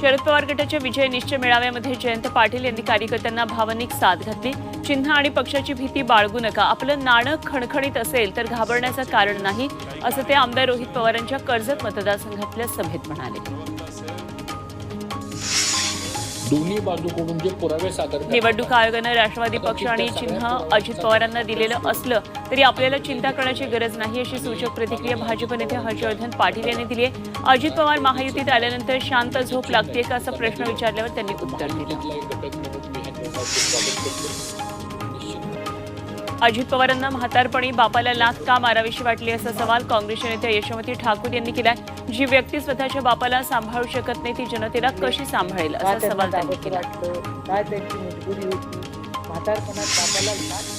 शरद पवार गटाच्या विजय निश्चय मेळाव्यामध्ये जयंत पाटील यांनी कार्यकर्त्यांना भावनिक साथ घातली. चिन्ह आणि पक्षाची भीती बाळगू नका. आपलं नाणं खणखणीत असेल तर घाबरण्याचं कारण नाही असं ते आमदार रोहित पवारांच्या कर्जत मतदारसंघातल्या सभेत म्हणाले. दोन्ही बाजूकडून जे पुरावे सादर निवडणूक आयोगानं राष्ट्रवादी पक्ष आणि चिन्ह अजित पवारांना दिलेलं असलं तरी आपल्याला चिंता करण्याची गरज नाही अशी सूचक प्रतिक्रिया भाजप नेते हर्षवर्धन पाटील यांनी दिली आहे. अजित पवार महायुतीत आल्यानंतर शांत झोप लागते का असा प्रश्न विचारल्यावर त्यांनी उत्तर दिलं. अजित पवारांना म्हातारपणी बापाला लाथ का मारावीशी वाटली असा सवाल काँग्रेसच्या नेत्या यशोमती ठाकूर यांनी केलाय. जी व्यक्ती स्वतःच्या बापाला सांभाळू शकत नाही ती जनतेला कशी सांभाळेल? असा सवाल त्यांना केला. वाटतं काय त्यांची मजबुरी होती? म्हातारपणात बापाला लाथ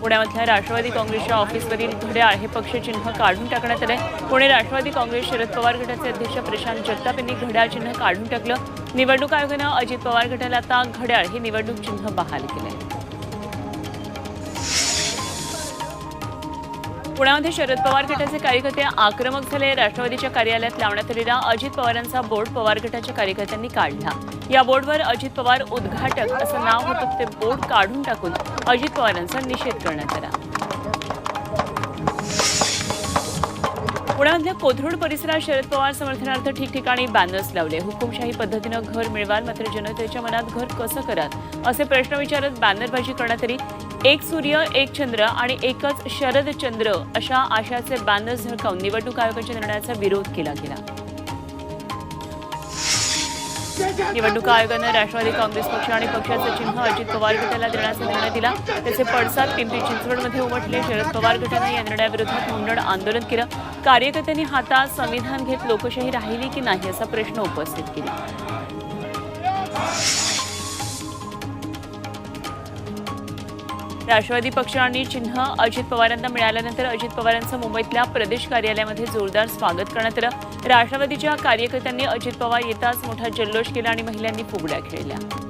पुण्यामधल्या राष्ट्रवादी काँग्रेसच्या ऑफिसवरील घड्याळ हे पक्षचिन्ह काढून टाकण्यात आलंय. पुणे राष्ट्रवादी काँग्रेस शरद पवार गटाचे अध्यक्ष प्रशांत जगताप यांनी घड्याळ चिन्ह काढून टाकलं. निवडणूक आयोगानं अजित पवार गटाला आता घड्याळ हे निवडणूक चिन्ह बहाल केलंय. पुण्यामध्ये शरद पवार गटाचे कार्यकर्ते आक्रमक झाले. राष्ट्रवादीच्या कार्यालयात लावण्यात आलेला अजित पवारांचा बोर्ड पवार गटाच्या कार्यकर्त्यांनी काढला. या बोर्डवर अजित पवार उद्घाटक असं नाव होतं ते बोर्ड काढून टाकून अजित पवारांचा निषेध करण्यात आला. पुण्यामधल्या कोथरूड परिसरात शरद पवार समर्थनार्थ ठिकठिकाणी बॅनर्स लावले. हुकुमशाही पद्धतीनं घर मिळवाल मात्र जनतेच्या मनात घर कसं कराल? असे प्रश्न विचारत बॅनरबाजी करण्यात आली. एक सूर्य एक चंद्र आणि एकच शरद चंद्र अशा आशयाचे बॅनर्स झळकावून निवडणूक आयोगाच्या निर्णयाचा विरोध केला गेला. निवडणूक आयोगानं राष्ट्रवादी काँग्रेस पक्ष आणि पक्षाचं चिन्ह अजित पवार गटाला देण्याचा निर्णय दिला. त्याचे पडसाद पिंपरी चिंचवडमध्ये उमटले. शरद पवार गटानं या निर्णयाविरोधात मुंडण आंदोलन केलं. कार्यकर्त्यांनी हातात संविधान घेत लोकशाही राहिली की नाही असा प्रश्न उपस्थित केला. राष्ट्रवादी पक्ष आणि चिन्ह अजित पवारांना मिळाल्यानंतर अजित पवारांचं मुंबईतल्या प्रदेश कार्यालयामध्ये जोरदार स्वागत करण्यात आलं. राष्ट्रवादीच्या कार्यकर्त्यांनी अजित पवार येताच मोठा जल्लोष केला आणि महिलांनी फुगड्या खेळल्या.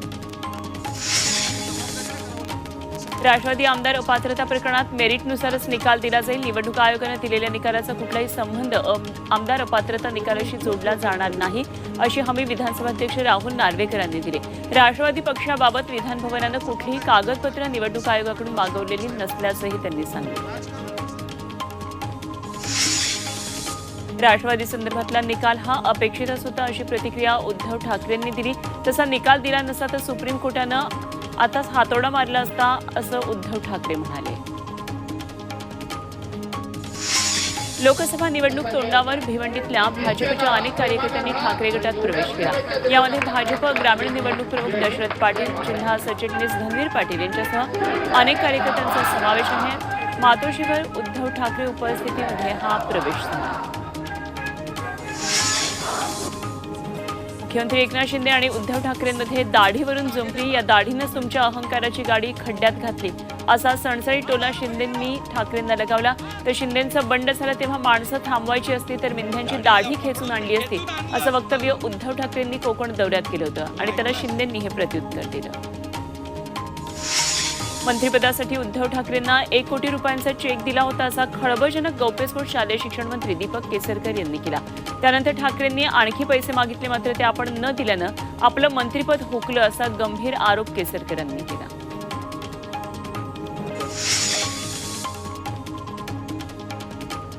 राष्ट्रवादी आमदार अपात्रता प्रकरणात मेरिटनुसारच निकाल दिला जाईल. निवडणूक आयोगानं दिलेल्या निकालाचा कुठलाही संबंध आमदार अपात्रता निकालाशी जोडला जाणार नाही अशी हमी विधानसभा अध्यक्ष राहुल नार्वेकर यांनी दिली. राष्ट्रवादी पक्षाबाबत विधानभवनानं कुठलीही कागदपत्र निवडणूक आयोगाकडून मागवलेली नसल्याचंही त्यांनी सांगितलं. राष्ट्रवादी संदर्भातला निकाल हा अपेक्षितच होता अशी प्रतिक्रिया उद्धव ठाकरेंनी दिली. तसा निकाल दिला नसता तर सुप्रीम कोर्टानं आताच हातोडा मारला असता असं उद्धव ठाकरे म्हणाले. लोकसभा निवडणूक तोंडावर भिवंडीतल्या भाजपच्या अनेक कार्यकर्त्यांनी ठाकरे गटात प्रवेश केला. यामध्ये भाजप ग्रामीण निवडणूक प्रमुख दशरथ पाटील जिल्हा सचिटणीस धनवीर पाटील यांच्यासह अनेक कार्यकर्त्यांचा समावेश आहे. मातोश्रीवर उद्धव ठाकरे उपस्थितीमध्ये हा प्रवेश झाला. मुख्यमंत्री एकनाथ शिंदे आणि उद्धव ठाकरेंमध्ये दाढीवरून जुंपली या दाढीनंच तुमच्या अहंकाराची गाडी खड्ड्यात घातली. असा सणसळी टोला शिंदेंनी ठाकरेंना लगावला. तर शिंदेंचं बंड झालं तेव्हा माणसं थांबवायची असती तर मिंध्यांची दाढी खेचून आणली असती असं वक्तव्य उद्धव ठाकरेंनी कोकण दौऱ्यात केलं होतं आणि त्याला शिंदेंनी हे प्रत्युत्तर दिलं. मंत्रिपदासाठी उद्धव ठाकरेंना एक कोटी रुपयांचा चेक दिला होता असा खळबळजनक गौप्यस्फोट शालेय शिक्षण मंत्री दीपक केसरकर यांनी केला. त्यानंतर ठाकरेंनी आणखी पैसे मागितले मात्र ते आपण न दिल्यानं आपलं मंत्रिपद हुकलं असा गंभीर आरोप केसरकरांनी केला.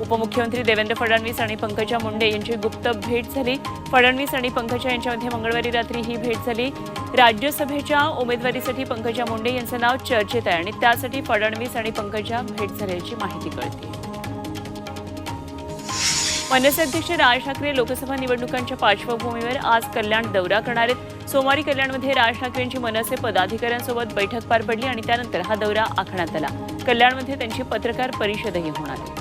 उपमुख्यमंत्री देवेंद्र फडणवीस आणि पंकजा मुंडे यांची गुप्त भेट झाली. फडणवीस आणि पंकजा यांच्यामध्ये मंगळवारी रात्री ही भेट झाली. राज्यसभेच्या उमेदवारीसाठी पंकजा मुंडे यांचं नाव चर्चेत आहे आणि त्यासाठी फडणवीस आणि पंकजा भेट झाल्याची माहिती कळते. मनसे अध्यक्ष राज ठाकरे लोकसभा निवडणुकांच्या पार्श्वभूमीवर आज कल्याण दौरा करणार आहेत. सोमवारी कल्याणमध्ये राज ठाकरेंची मनसे पदाधिकाऱ्यांसोबत बैठक पार पडली आणि त्यानंतर हा दौरा आखण्यात आला. कल्याणमध्ये त्यांची पत्रकार परिषदही होणार आहे.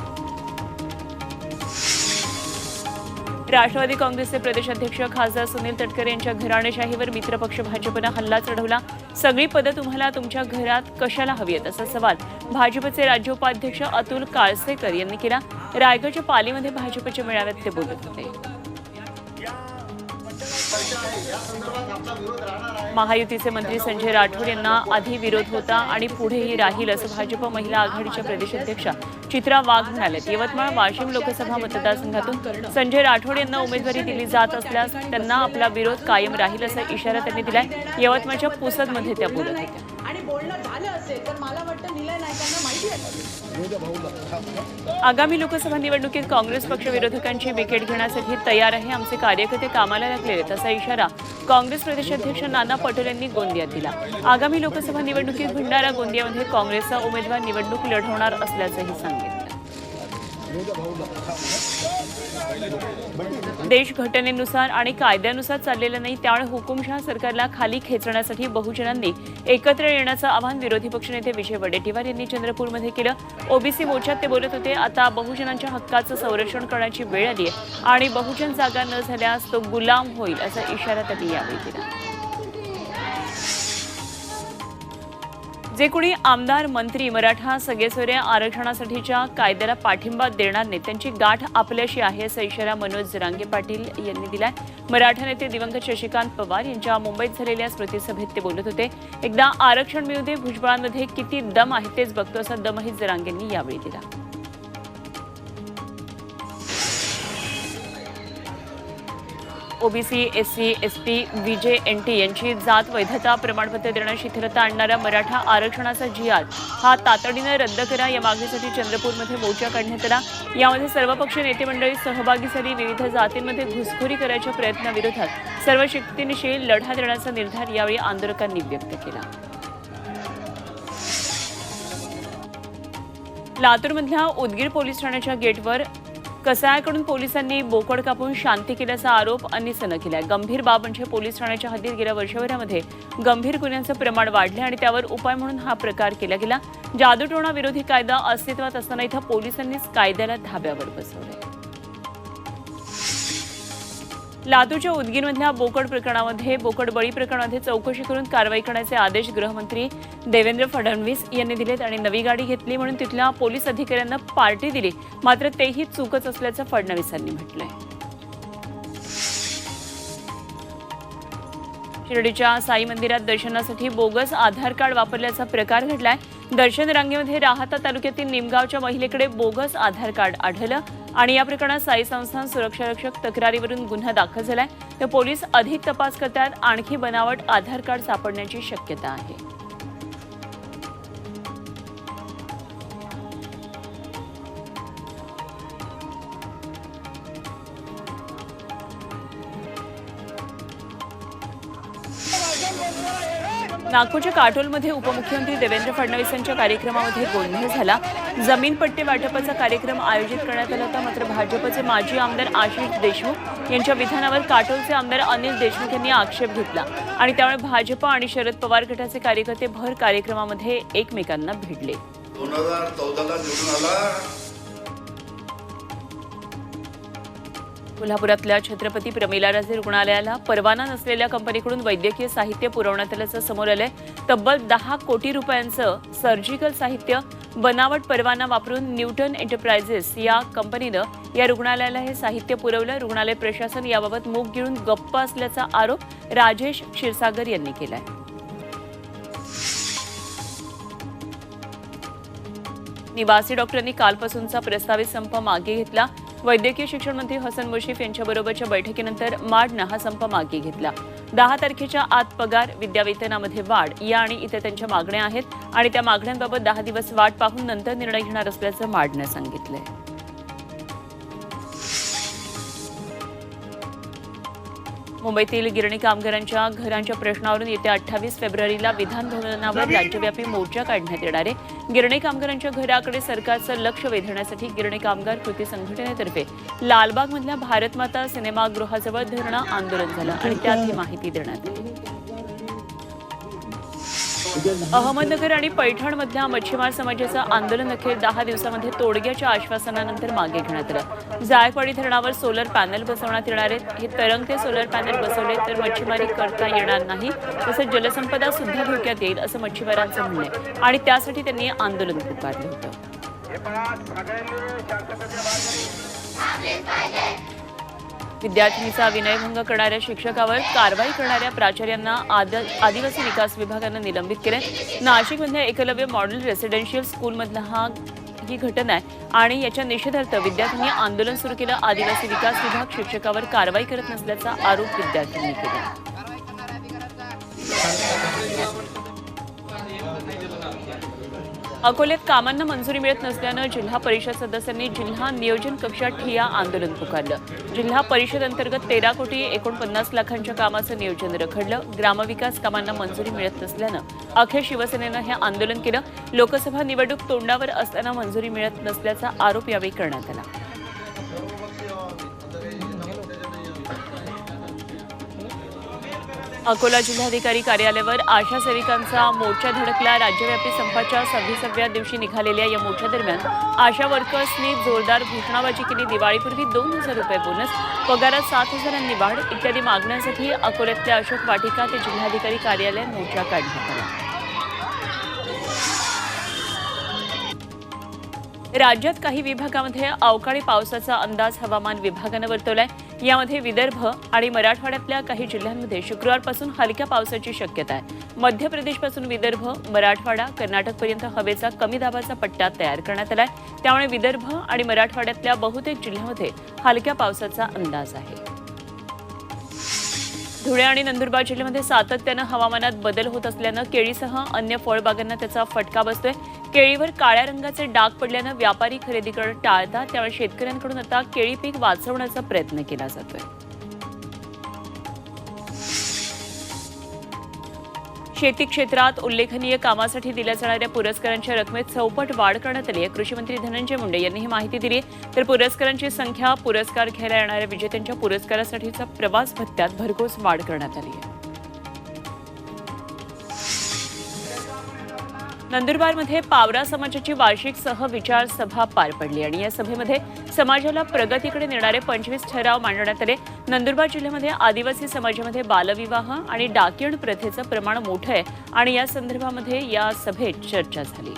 राष्ट्रवादी काँग्रेसचे प्रदेशाध्यक्ष खासदार सुनील तटकरे यांच्या घराणेशाहीवर मित्रपक्ष भाजपनं हल्ला चढवला सगळी पदं तुम्हाला तुमच्या घरात कशाला हवी आहेत? असा सवाल भाजपचे राज्य उपाध्यक्ष अतुल काळसेकर यांनी केला. रायगडच्या पालीमध्ये भाजपच्या मेळाव्यात ते बोलत होते. महायुतीचे मंत्री संजय राठोड यांना आधी विरोध होता आणि पुढेही राहील असं भाजप महिला आघाडीच्या प्रदेशाध्यक्षा चित्रा वाघ म्हणाल्यात यवतमाळ वाशिम लोकसभा मतदारसंघातून संजय राठोड यांना उमेदवारी दिली जात असल्यास त्यांना आपला विरोध कायम राहील असा इशारा त्यांनी दिलाय. यवतमाळच्या पुसदमध्ये त्या बोलत होत्या. आणि बोलणं झालं असेल तर मला वाटतं निलय नायकांना माहिती आहे. आगामी लोकसभा निवडणुकीत काँग्रेस पक्ष विरोधकांची विकेट घेण्यासाठी तयार आहे. आमचे कार्यकर्ते कामाला लागले आहेत असा इशारा काँग्रेस प्रदेशाध्यक्ष नाना पटोले यांनी गोंदियात दिला. आगामी लोकसभा निवडणुकीत भंडारा गोंदियामध्ये काँग्रेसचा उमेदवार निवडणूक लढवणार असल्याचंही सांगितलं देश घटनेनुसार आणि कायद्यानुसार चाललेलं नाही त्यामुळे हुकुमशहा सरकारला खाली खेचण्यासाठी बहुजनांनी एकत्र येण्याचं आवाहन विरोधी पक्षनेते विजय वडेट्टीवार यांनी चंद्रपूरमध्ये केलं. ओबीसी मोर्चात ते बोलत होते आता बहुजनांच्या हक्काचं संरक्षण करण्याची वेळ आली आहे आणि बहुजन जागा न झाल्यास तो गुलाम होईल असा इशारा त्यांनी यावेळी दिला. जे कोणी आमदार मंत्री मराठा सगळेसोरे आरक्षणासाठीच्या कायद्याला पाठिंबा देणार नाही त्यांची गाठ आपल्याशी आहे असा इशारा मनोज जरांगे पाटील यांनी दिलाय. मराठा नेते दिवंगत शशिकांत पवार यांच्या मुंबईत झालेल्या स्मृतीसभेत ते बोलत होते. एकदा आरक्षण मिळू दे भुजबळांमध्ये किती दम आहे तेच बघतो असा दमही जरांगेंनी यावेळी दिला. OBC SC ST N T यांची जात वैधता प्रमाणपत्र देणं शिथिलता आणणारा मराठा आरक्षणाचा जिहाद हा तातडीनं रद्द करा. या मागणीसाठी चंद्रपूरमध्ये मोर्चा काढण्यात आला. यामध्ये सर्वपक्षीय नेते मंडळी सहभागी झाली. विविध जातींमध्ये घुसखोरी करायच्या प्रयत्नाविरोधात सर्व शक्तीनिशी लढा देण्याचा निर्धार यावेळी आंदोलकांनी व्यक्त केला. लातूरमधल्या उदगीर पोलीस ठाण्याच्या गेटवर कसायाकडून पोलिसांनी बोकड कापून शांती केल्याचा आरोप अनिसनं केलाय. गंभीर बाब म्हणजे पोलीस ठाण्याच्या हद्दीत गेल्या वर्षभरामध्ये गंभीर गुन्ह्यांचं प्रमाण वाढले आणि त्यावर उपाय म्हणून हा प्रकार केला गेला. जादूटोणा विरोधी कायदा अस्तित्वात असताना इथं पोलिसांनीच कायद्याला धाब्यावर बसवलंय. लातूरच्या उदगीरमधल्या बोकड प्रकरणामध्ये बोकड बळी प्रकरणामध्ये चौकशी करून कारवाई करण्याचे आदेश गृहमंत्री देवेंद्र फडणवीस यांनी दिलेत आणि नवी गाडी घेतली म्हणून तिथल्या पोलीस अधिकाऱ्यांना पार्टी दिली. मात्र तेही चूकच असल्याचं फडणवीसांनी म्हटलंय. शिर्डीच्या साई मंदिरात दर्शनासाठी बोगस आधार कार्ड वापरल्याचा प्रकार घडलाय. दर्शन रांगेमध्ये राहता तालुक्यातील निमगावच्या महिलेकडे बोगस आधार कार्ड आढळलं. आणि या प्रकरणात साई संस्थान सुरक्षारक्षक तक्रारीवरून गुन्हा दाखल झालाय. तर पोलीस अधिक तपास करतात. आणखी बनावट आधार कार्ड सापडण्याची शक्यता आहे. नागपूरच्या काटोलमध्ये उपमुख्यमंत्री देवेंद्र फडणवीस यांच्या कार्यक्रमामध्ये गोंधळ झाला. जमीन पट्टे वाटपाचा कार्यक्रम आयोजित करण्यात आला होता. मात्र भाजपचे माजी आमदार आशिष देशमुख यांच्या विधानावर काटोलचे आमदार अनिल देशमुख यांनी आक्षेप घेतला. आणि त्यामुळे भाजप आणि शरद पवार गटाचे कार्यकर्ते भर कार्यक्रमामध्ये एकमेकांना भिडले दोन हजार चौदाला निवडून आला. कोल्हापुरातल्या छत्रपती प्रमिलाराजे रुग्णालयाला परवाना नसलेल्या कंपनीकडून वैद्यकीय साहित्य पुरवण्यात आल्याचं समोर आलंय. तब्बल दहा कोटी रुपयांचं सर्जिकल साहित्य बनावट परवाना वापरून न्यूटन एंटरप्राइजेस या कंपनीनं या रुग्णालयाला हे साहित्य पुरवलं. रुग्णालय प्रशासन याबाबत मूग गिळून गप्प असल्याचा आरोप राजेश क्षीरसागर यांनी केलाय. निवासी डॉक्टरांनी कालपासूनचा प्रस्तावित संप मागे घेतला. वैद्यकीय शिक्षण मंत्री हसन मुश्रीफ यांच्याबरोबरच्या बैठकीनंतर माडनं हा संप मागे घेतला. दहा तारखेच्या आत पगार विद्यावेतनामध्ये वाढ या आणि इतर त्यांच्या मागण्या आहेत आणि त्या मागण्यांबाबत दहा दिवस वाट पाहून नंतर निर्णय घेणार असल्याचं माडनं सांगितलंय मुंबईतील गिरणी कामगारांच्या घरांच्या प्रश्नावरून येत्या अठ्ठावीस फेब्रुवारीला विधान भवनावर राज्यव्यापी मोर्चा काढण्यात येणार आहे. गिरणे कामगारांच्या घराकडे सरकारचं लक्ष वेधण्यासाठी गिरणे कामगार कृती संघटनेतर्फे लालबागमधल्या भारतमाता सिनेमागृहाजवळ धरणं आंदोलन झालं आणि त्यात ही माहिती देण्यात आली. अहमदनगर आणि पैठणमधल्या मच्छीमार समाजाचं आंदोलन अखेर दहा दिवसामध्ये तोडग्याच्या आश्वासनानंतर मागे घेण्यात आलं. जायकवाडी धरणावर सोलर पॅनल बसवण्यात येणार आहेत. हे तरंगते सोलर पॅनल बसवले तर मच्छीमारी करता येणार नाही. तसंच जलसंपदा सुद्धा धोक्यात येईल असं मच्छीमारांचं म्हणणं आहे. आणि त्यासाठी त्यांनी आंदोलन पुकारलं होतं. विद्यार्थिनीचा विनयभंग करणाऱ्या शिक्षकावर कारवाई करणाऱ्या प्राचार्यांना आद आदिवासी विकास विभागानं निलंबित केले नाशिकमधल्या एकलव्य मॉडेल रेसिडेन्शियल स्कूलमधला हा ही घटना आहे आणि याच्या निषेधार्थ विद्यार्थ्यांनी आंदोलन सुरू केलं. आदिवासी विकास विभाग शिक्षकावर कारवाई करत नसल्याचा आरोप विद्यार्थ्यांनी केला. अकोल्यात कामांना मंजुरी मिळत नसल्यानं जिल्हा परिषद सदस्यांनी जिल्हा नियोजन कक्षात ठिया आंदोलन पुकारलं. जिल्हा परिषद अंतर्गत तेरा कोटी एकोणपन्नास लाखांच्या कामाचं नियोजन रखडलं. ग्रामविकास कामांना मंजुरी मिळत नसल्यानं अखेर शिवसेनेनं हे आंदोलन केलं. लोकसभा निवडणूक तोंडावर असताना मंजुरी मिळत नसल्याचा आरोप यावेळी करण्यात आला. अकोला जिल्हाधिकारी कार्यालयावर आशा सेविकांचा मोर्चा धडकला. राज्यव्यापी संपाच्या सव्वीसाव्या दिवशी निघालेल्या या मोर्चादरम्यान आशा वर्कर्सनी जोरदार घोषणाबाजी केली. दिवाळीपूर्वी दोन हजार रुपये बोनस पगारात सात हजारांनी वाढ इत्यादी मागण्यांसाठी अकोल्यातल्या अशोक वाटिका ते जिल्हाधिकारी कार्यालयात मोर्चा काढण्यात आला राज्यात काही विभागामध्ये अवकाळी पावसाचा अंदाज हवामान विभागानं वर्तवला आहे यामध्ये विदर्भ आणि मराठवाड्यातल्या काही जिल्ह्यांमध्ये शुक्रवारपासून हलक्या पावसाची शक्यता आहे. मध्य प्रदेशपासून विदर्भ मराठवाडा कर्नाटकपर्यंत हवेचा कमी दाबाचा पट्टा तयार करण्यात आलाय. त्यामुळे विदर्भ आणि मराठवाड्यातल्या बहुतेक जिल्ह्यांमध्ये हलक्या पावसाचा अंदाज आहे. धुळे आणि नंदुरबार जिल्ह्यामध्ये सातत्यानं हवामानात बदल होत असल्यानं केळीसह अन्य फळबागांना त्याचा फटका बसतोय. केळीवर काळ्या रंगाचे डाग पडल्यानं व्यापारी खरेदी करणं टाळतात. त्यामुळे शेतकऱ्यांकडून आता केळी पीक वाचवण्याचा प्रयत्न केला जातोय. शेती क्षेत्रात उल्लेखनीय कामासाठी दिल्या जाणाऱ्या पुरस्कारांच्या रकमेत चौपट वाढ करण्यात आली आहे. कृषी मंत्री धनंजय मुंडे यांनी ही माहिती दिली. तर पुरस्कारांची संख्या पुरस्कार घ्यायला येणाऱ्या विजेत्यांच्या पुरस्कारासाठीचा प्रवास भत्त्यात भरघोस वाढ करण्यात आली आहे. नंदुरबारमध्ये पावरा समाजाची वार्षिक सहविचार सभा पार पडली आणि या सभेमध्ये समाजाला प्रगतीकडे नेणारे पंचवीस ठराव मांडण्यात आले. नंदुरबार जिल्ह्यामध्ये आदिवासी समाजामध्ये बालविवाह आणि डाकिण प्रथेचं प्रमाण मोठं आहे आणि या संदर्भामध्ये या सभेत चर्चा झाली.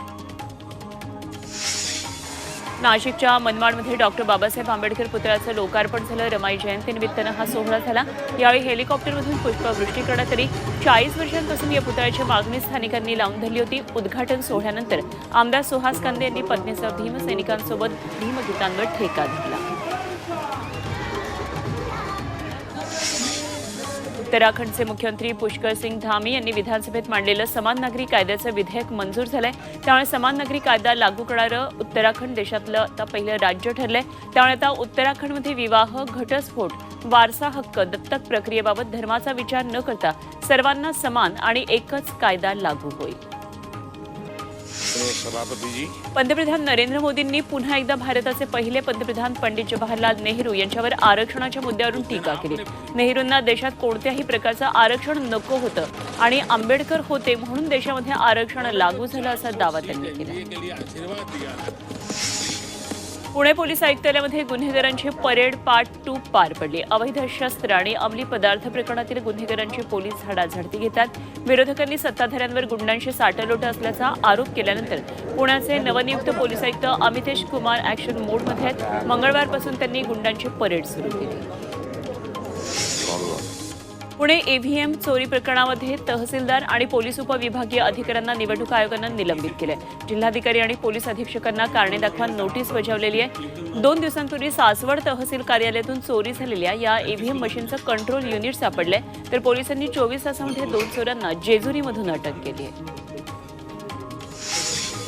नाशिकच्या मनमाडमध्ये डॉक्टर बाबासाहेब आंबेडकर पुतळ्याचं लोकार्पण झालं. रमाई जयंतीनिमित्तानं हा सोहळा झाला. यावेळी हेलिकॉप्टरमधून पुष्पवृष्टी करण्यात आली चाळीस वर्षांपासून या पुतळ्याची मागणी स्थानिकांनी लावून धरली होती. उद्घाटन सोहळ्यानंतर आमदार सुहास कांदे यांनी पत्नीसह भीमसैनिकांसोबत भीमगीतांवर ठेका धरला. उत्तराखंडचे मुख्यमंत्री पुष्कर सिंग धामी यांनी विधानसभेत मांडलेलं समान नागरी कायद्याचं विधेयक मंजूर झालंय. त्यामुळे समान नागरी कायदा लागू करणारं उत्तराखंड देशातलं आता पहिलं राज्य ठरलंय. त्यामुळे आता उत्तराखंडमध्ये विवाह घटस्फोट वारसा हक्क दत्तक प्रक्रियेबाबत धर्माचा विचार न करता सर्वांना समान आणि एकच कायदा लागू होईल. सभापती जी. पंतप्रधान नरेंद्र मोदींनी पुन्हा एकदा भारताचे पहिले पंतप्रधान पंडित जवाहरलाल नेहरू यांच्यावर आरक्षणाच्या मुद्द्यावरून टीका केली. नेहरूंना देशात कोणत्याही प्रकारचं आरक्षण नको होतं आणि आंबेडकर होते म्हणून देशामध्ये आरक्षण लागू झालं असा दावा त्यांनी केला. पुणे पोलीस आयुक्तालयामध्ये गुन्हेगारांची परेड पार्ट टू पार पडली. अवैध शस्त्र आणि अंमली पदार्थ प्रकरणातील गुन्हेगारांची पोलीस झाडाझडती घेतात. विरोधकांनी सत्ताधाऱ्यांवर गुंडांशी साटलोट असल्याचा आरोप केल्यानंतर पुण्याचे नवनियुक्त पोलीस आयुक्त अमितेश कुमार ऍक्शन मोडमध्ये आहेत. मंगळवारपासून त्यांनी गुंडांची परेड सुरू केली. पुणे ईव्हीएम चोरी प्रकरणामध्ये तहसीलदार आणि पोलीस उपविभागीय अधिकाऱ्यांना निवडणूक आयोगानं निलंबित केलंय. जिल्हाधिकारी आणि पोलीस अधीक्षकांना कारणे दाखवा नोटीस बजावलेली आहे. दोन दिवसांपूर्वी सासवड तहसील कार्यालयातून चोरी झालेल्या या ईव्हीएम मशीनचं कंट्रोल युनिट सापडलंय. तर पोलिसांनी चोवीस तासामध्ये दोन चोरांना जेजुरीमधून अटक केली आहे.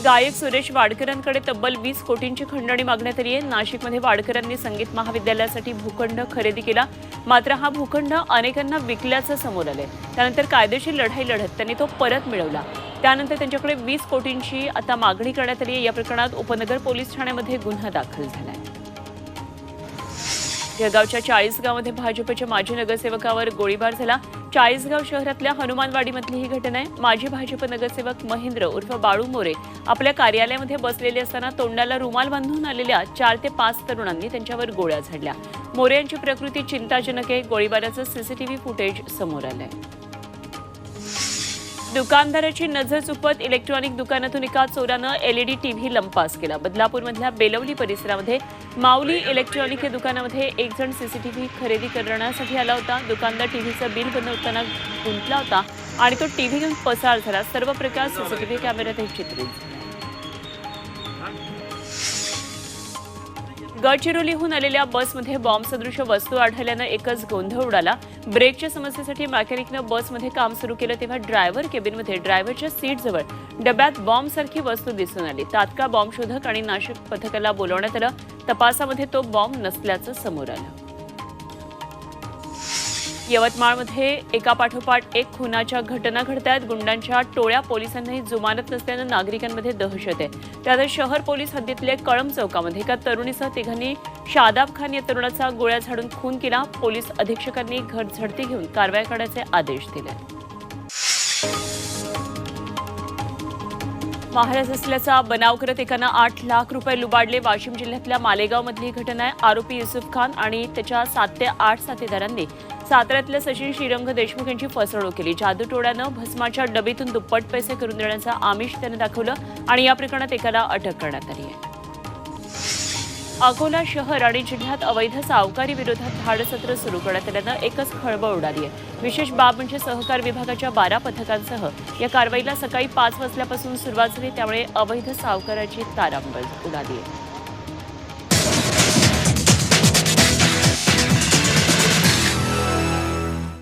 गायक सुरेश वाडकरांकडे तब्बल वीस कोटींची खंडणी मागण्यात आली आहे. नाशिकमध्ये वाडकरांनी संगीत महाविद्यालयासाठी भूखंड खरेदी केला. मात्र हा भूखंड अनेकांना विकल्याचं समोर आलंय. त्यानंतर कायदेशीर लढाई लढत त्यांनी तो परत मिळवला. त्यानंतर त्यांच्याकडे वीस कोटींची आता मागणी करण्यात आली आहे. या प्रकरणात उपनगर पोलीस ठाण्यामध्ये गुन्हा दाखल झाला आहे जळगावच्या चाळीसगावमध्ये भाजपच्या माजी नगरसेवकावर गोळीबार झाला. चाळीसगाव शहरातल्या हनुमानवाडीमधली ही घटना आहे. माजी भाजप नगरसेवक महेंद्र उर्फ बाळू मोरे आपल्या कार्यालयामध्ये बसलेले असताना तोंडाला रुमाल बांधून आलेल्या चार ते पाच तरुणांनी त्यांच्यावर गोळ्या झाडल्या. मोरे यांची प्रकृती चिंताजनक आहे. गोळीबाराचं सीसीटीव्ही फुटेज समोर आलंय. दुकानदाराची नजर चुकवत इलेक्ट्रॉनिक दुकानातून एका चोरानं एलईडी टीव्ही लंपास केला. बदलापूरमधल्या बेलवली परिसरामध्ये माऊली इलेक्ट्रॉनिक या दुकानामध्ये एक जण सीसीटीव्ही खरेदी करण्यासाठी आला होता. दुकानदार टीव्हीचं बिल बनवताना गुंतला होता आणि तो टीव्ही घेऊन पसार झाला. सर्व प्रकार सीसीटीव्ही कॅमेऱ्यातही चित्रित. गडचिरोलीहून आलेल्या बसमध्ये बॉम्बसदृश्य वस्तू आढळल्यानं एकच गोंधळ उडाला. ब्रेकच्या समस्येसाठी मॅकॅनिकनं बसमध्ये काम सुरू केलं तेव्हा ड्रायव्हर केबिनमध्ये ड्रायव्हरच्या सीटजवळ डब्यात बॉम्बसारखी वस्तू दिसून आली. तात्काळ बॉम्ब शोधक आणि नाशक पथकाला बोलवण्यात आलं. तपासामध्ये तो बॉम्ब नसल्याचं समोर आलं. यवतमाळमध्ये एका पाठोपाठ एक खुनाच्या घटना घडतायत. गुंडांच्या टोळ्या पोलिसांनाही जुमानत नसल्यानं नागरिकांमध्ये दहशत आहे. त्यात शहर पोलीस हद्दीतल्या कळम चौकामध्ये एका तरुणीसह तिघांनी शादाब खान या तरुणाचा गोळ्या झाडून खून केला. पोलीस अधीक्षकांनी घर झडती घेऊन कारवाई करण्याचे आदेश दिले. महाराज असल्याचा बनाव करत एकानं आठ लाख रुपये लुबाडले वाशिम जिल्ह्यातल्या मालेगावमधली ही घटना आहे. आरोपी युसुफ खान आणि त्याच्या सात ते आठ साथीदारांनी साताऱ्यातल्या सचिन श्रीरंग देशमुख यांची फसवणूक केली. जादूटोळ्यानं भस्माच्या डबीतून दुप्पट पैसे करून देण्याचं आमिष त्यानं दाखवलं आणि या प्रकरणात एकाला अटक करण्यात आली आहे. अकोला शहर आणि जिल्ह्यात अवैध सावकारी विरोधात धाडसत्र सुरू करण्यात आल्यानं एकच खळबळ उडाली आहे. विशेष बाब म्हणजे सहकार विभागाच्या बारा पथकांसह या कारवाईला सकाळी पाच वाजल्यापासून सुरुवात झाली त्यामुळे अवैध सावकाराची तारांबळ उडाली आहे.